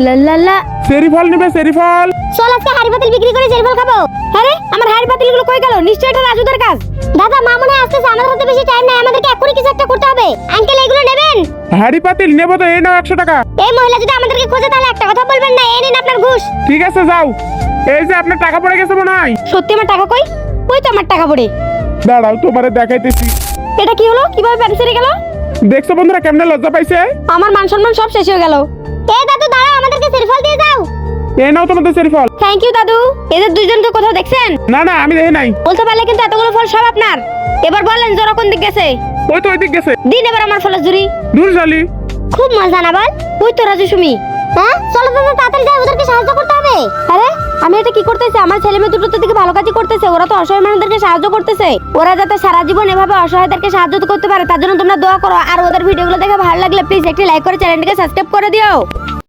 সেরি ফল নেবে সেরি ফল। চল আজকে হাড়ি পাতিল বিক্রি করে জেরফল খাব। আরে আমার হাড়ি পাতিলগুলো কই গেল? নিশ্চয়ই এটা রাজুদের কাজ। দাদা মা মনে হয় আসতেছে আমাদের হাতে বেশি টাইম নাই আমাদেরকে এক্ষুনি কিছু একটা করতে হবে। আঙ্কেল এগুলো নেবেন? হাড়ি পাতিল নেব তো এই নাও একশো টাকা। এই মহিলা যদি আমাদেরকে খোঁজে তাহলে একটা কথা বলবেন না এই নিন আপনার ঘুষ। ঠিক আছে যাও। এই যে আপনার টাকা পড়ে গেছে মনে হয়। সত্যি আমার টাকা কই? কই তো আমার টাকা পড়ে। দাঁড়াও তোমারে দেখাইতেছি। এটা কি হলো? কীভাবে প্যান্ট গেল? দেখছ বন্ধুরা কেমনে লজ্জা পাইছে? আমার মান সম্মান সব শেষ হয়ে গেল। এ দাদু দাঁড়াও। এই নাও তোমাদের সেরি ফল। থ্যাংক ইউ দাদু। এদের দুইজনকে কোথাও দেখছেন? না না আমি দেখি নাই। বলতে পারলে কিন্তু এতগুলো ফল সব আপনার। এবার বলেন জোরা কোন দিক গেছে? ওই তো ওই দিক গেছে। দিন এবার আমার ফলের জুড়ি দূর শালি। খুব মজা না বল? ওই তো রাজু সুমি। হ্যাঁ? চলো দাদা তাড়াতাড়ি যাই ওদেরকে সাহায্য করতে হবে। আরে আমি এটা কি করতেছি? আমার ছেলে মেয়ে দুটো তো দিকে ভালো কাজই করতেছে। ওরা তো অসহায় মানুষদেরকে সাহায্য করতেছে। ওরা যাতে সারা জীবন এভাবে অসহায়দেরকে সাহায্য করতে পারে তার জন্য তোমরা দোয়া করো। আর ওদের ভিডিওগুলো দেখে ভালো লাগলে প্লিজ একটি লাইক করে চ্যানেলটিকে সাবস্ক্রাইব করে দিও।